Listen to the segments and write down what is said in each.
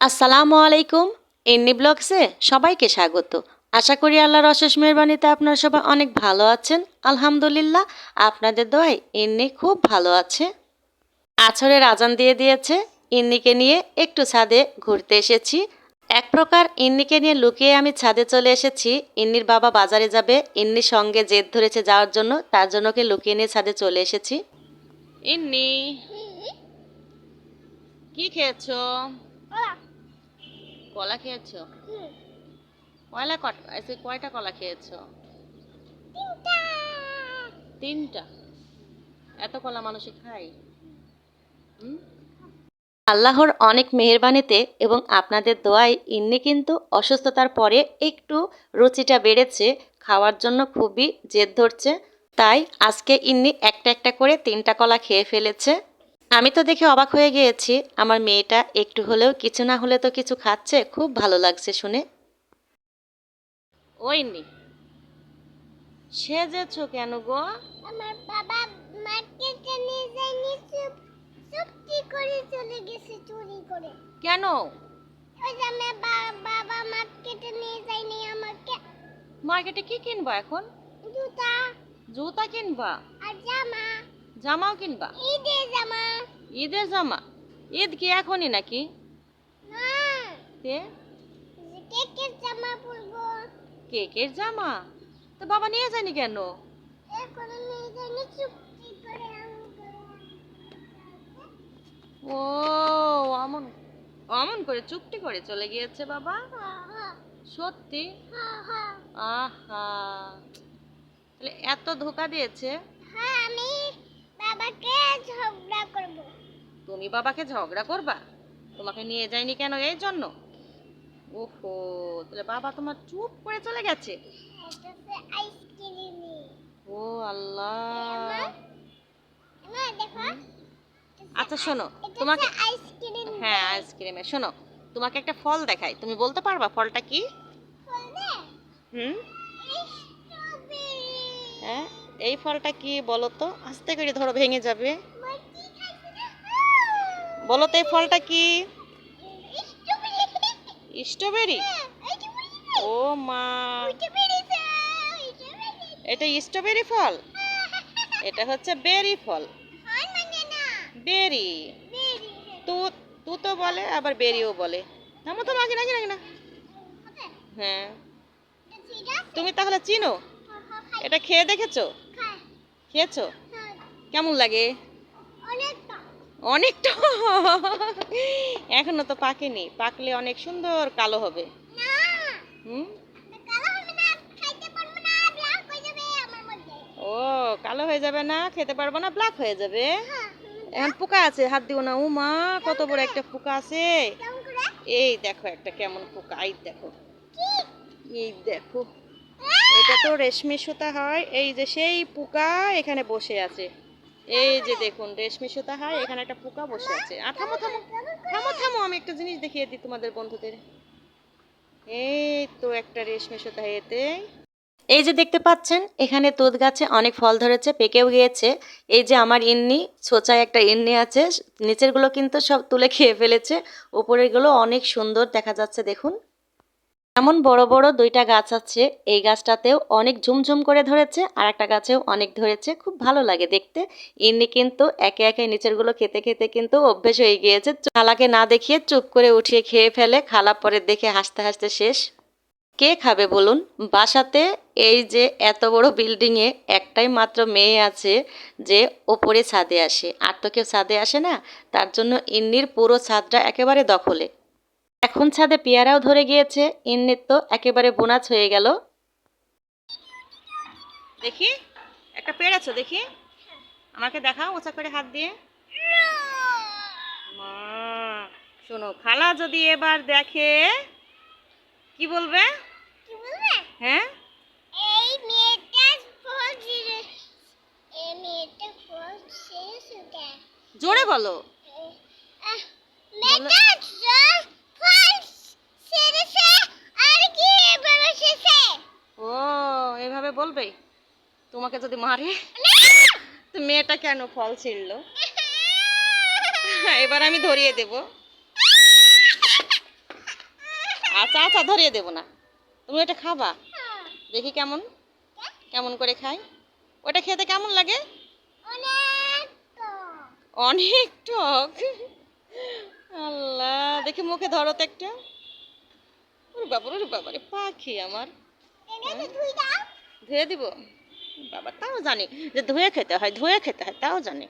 আসসালামু আলাইকুম। এন্নি ব্লগসে সবাইকে স্বাগত। আশা করি আল্লাহর অশেষ মেহরবানিতে আপনারা সবাই অনেক ভালো আছেন। আলহামদুলিল্লাহ, আপনাদের দোয়ায় এন্নি খুব ভালো আছে। আছরের আজান দিয়ে দিয়েছে। ইন্নিকে নিয়ে একটু ছাদে ঘুরতে এসেছি। এক প্রকার ইন্নিকে নিয়ে লুকিয়ে আমি ছাদে চলে এসেছি। ইন্নির বাবা বাজারে যাবে। ইন্নির সঙ্গে জেদ ধরেছে যাওয়ার জন্য। তার জন্য ওকে লুকিয়ে নিয়ে ছাদে চলে এসেছি। ইন্নি কি খেয়েছো? কলা খেয়েছো? কয়লা কট কয়টা কলা খেয়েছ? তিনটা। এত কলা মানুষে খায়। হুম? আল্লাহর অনেক মেহেরবানিতে এবং আপনাদের দোয়ায় ইন্নি কিন্তু অসুস্থতার পরে একটু রুচিটা বেড়েছে খাওয়ার জন্য খুবই জেদ ধরছে। তাই আজকে ইন্নি একটা একটা করে তিনটা কলা খেয়ে ফেলেছে। আমি তো দেখে অবাক হয়ে গিয়েছি। আমার মেয়েটা একটু হলেও কিছু না হলে তো কিছু খাচ্ছে খুব ভালো লাগছে শুনে। ওই নি। সেজেছো কেন গো? আমার বাবা মার্কেটে নিয়ে যায়নি চুপ চুপটি করে চলে গেছে চুরি করে? কেন? ওই যে আমার বাবা মার্কেটে নিয়ে যায়নি আমাকে। মার্কেটে কি কিনবা এখন? জুতা। জুতা কিনবা? আর জামা। জামাও কিনবা? ঈদের জামা। ঈদের জামা? ঈদ কি এখনই নাকি? না। কেকের জামা পরবো। কেকের জামা? তো বাবা নিয়ে যায়নি কেন? এখন নিয়ে যায়নি চুপটি করে ও অমন অমন করে চুপটি করে চলে গিয়েছে বাবা? সত্যি? আহা। তাহলে এত ধোকা দিয়েছে? হ্যাঁ আমি বাবাকে ঝগড়া করব। তুমি বাবাকে ঝগড়া করবা? তোমাকে নিয়ে যায়নি কেন এই জন্য? ওহো তাহলে বাবা তোমার চুপ করে চলে গেছে? আইসক্রিম ও আল্লাহ। আচ্ছা শোনো তোমাকে আইসক্রিম হ্যাঁ আইসক্রিমের শোনো তোমাকে একটা ফল দেখাই। তুমি বলতে পারবা ফলটা কি? হুম? এই ফলটা কি বলো তো আস্তে করে ধরো, ভেঙে যাবে। বলো তো এই ফলটা কি? স্ট্রবেরি। ও মা। এটা স্ট্রবেরি ফল? এটা হচ্ছে বেরি ফল। বেরি। তু তু তো বলে, আবার বেরিও বলে। নামো তো নাকি নাকি নাকি না। হ্যাঁ। তুমি তাহলে চিনো? এটা খেয়ে দেখেছ? খেয়েছো? কেমন লাগে? অনেকটা। এখনও তো পাকেনি। পাকলে অনেক সুন্দর কালো হবে। হুম? হয়ে ও কালো হয়ে যাবে না খেতে পারব না ব্ল্যাক হয়ে যাবে? হ্যাঁ এখন পোকা আছে হাত দিও না উমা কত বড় একটা পোকা আছে। এই দেখো একটা কেমন পোকা এই দেখো। এই দেখো। এটা তো রেশমি সুতা হয়। এই যে সেই পোকা এখানে বসে আছে। এই যে দেখুন, রেশমি সুতা হয়, এখানে একটা পোকা বসে আছে। আর থামো থামো থামো থামো, আমি একটা জিনিস দেখিয়ে দিই তোমাদের বন্ধুদের। এই তো একটা রেশমি সুতা এতে। এই যে দেখতে পাচ্ছেন, এখানে তুত গাছে অনেক ফল ধরেছে, পেকেও গিয়েছে। এই যে আমার ইন্নি ছোচায় একটা ইন্নি আছে, নিচেরগুলো কিন্তু সব তুলে খেয়ে ফেলেছে। উপরেরগুলো অনেক সুন্দর দেখা যাচ্ছে, দেখুন। এমন বড় বড় দুইটা গাছ আছে, এই গাছটাতেও অনেক ঝুমঝুম করে ধরেছে আর একটা গাছেও অনেক ধরেছে। খুব ভালো লাগে দেখতে। ইন্নি কিন্তু একে একে নিচেরগুলো খেতে খেতে কিন্তু অভ্যেস হয়ে গিয়েছে। খালাকে না দেখিয়ে চুপ করে উঠিয়ে খেয়ে ফেলে, খালা পরে দেখে হাসতে হাসতে শেষ। কে খাবে বলুন? বাসাতে এই যে এত বড় বিল্ডিংয়ে একটাই মাত্র মেয়ে আছে যে ওপরে ছাদে আসে। আর তো কেউ ছাদে আসে না, তার জন্য ইন্নির পুরো ছাদটা একেবারে দখলে। এখন ছাদে পেয়ারাও ধরে গিয়েছে ইন্নির তো একেবারে বোনাচ হয়ে গেল। দেখি একটা পেরেছ দেখি। আমাকে দেখাও উঁচা করে হাত দিয়ে। মা শোনো খালা যদি এবার দেখে কি বলবে? হ্যাঁ? এই মেয়েটা এই মেয়েটা জোরে বলো। মেয়েটা জ- ফল ছিঁড়েছে আর কি বেরোসেছে ও এভাবে বলবে? তোমাকে যদি মারে, তো মেয়েটা কেন ফল ছিঁড়লো? এবার আমি ধরিয়ে দেব। আচ্ছা আচ্ছা ধরিয়ে দেবো না। তুমি এটা খাবা। দেখি কেমন কেমন করে খাই। ওটা খেতে কেমন লাগে? অনেক টক। আল্লাহ, দেখি মুখে ধরো তো একটা। ওরে বাবা ওরে পাখি আমার। দাও ধুয়ে দিব? বাবা, তাও জানি যে ধুয়ে খেতে হয়, ধুয়ে খেতে হয়, তাও জানি।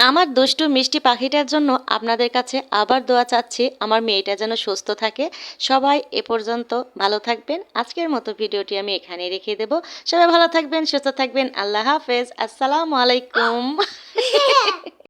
আমার দুষ্টু মিষ্টি পাখিটার জন্য আপনাদের কাছে আবার দোয়া চাচ্ছি, আমার মেয়েটা যেন সুস্থ থাকে। সবাই এ পর্যন্ত ভালো থাকবেন। আজকের মতো ভিডিওটি আমি এখানে রেখে দেব। সবাই ভালো থাকবেন, সুস্থ থাকবেন। আল্লাহ হাফেজ। আসসালামু আলাইকুম।